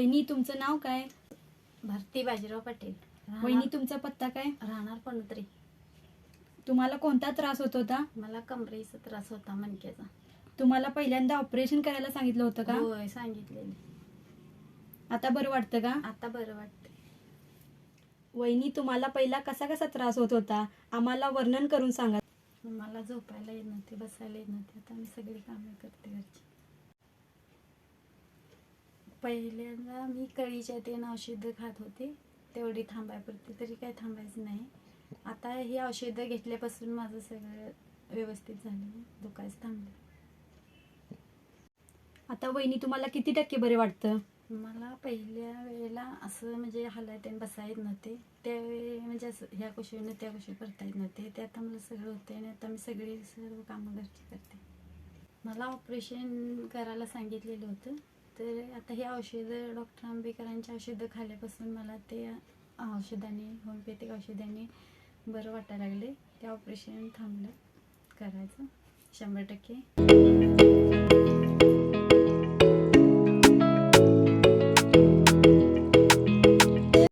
वहिनी तुमचं नाव काय? भारती बाजीराव पाटील. वहिनी तुमचा पत्ता काय? राहणार पणुत्री तुम्हाला कोणता त्रास होत होता? मला कमरेचा त्रास होता मणक्याचा. तुम्हाला पहिल्यांदा ऑपरेशन करायला सांगितलं होतं का? होय सांगितलेले. आता बरं वाटतं का? आता बरं वाटते वहिनी तुम्हाला पहिला कसा कसा त्रास होत होता? आम्हाला वर्णन करून सांगा. मला झोपायला येत नव्हते बसायला येत नव्हते. आता मी सगळी कामं करते घरची. पहिल्यांदा मी कळीच्या तेन औषधं खात होते. तेवढी थांबायपुरती तरी काय थांबायचं नाही. आता ही औषधं घेतल्यापासून माझं सगळं व्यवस्थित झालं. दुखायचं थांबलं. आता वहिनी तुम्हाला किती टक्के बरे वाटतं? मला पहिल्या वेळेला असं म्हणजे हालायत आणि बसा येत नव्हते. त्यावेळी म्हणजे असं ह्या कुशीनं त्या कुशी करता येत नव्हते. ते आता मला सगळं होते आणि आता मी सगळी सर्व कामं घरची करते. मला ऑपरेशन करायला सांगितलेलं होतं. तर आता हे औषधं डॉक्टर आंबेकरांची औषधं खाल्ल्यापासून मला ते औषधाने होमिओपॅथिक औषधाने बरं वाटायला लागले ते ऑपरेशन थांबलं करायचं. शंभर टक्के.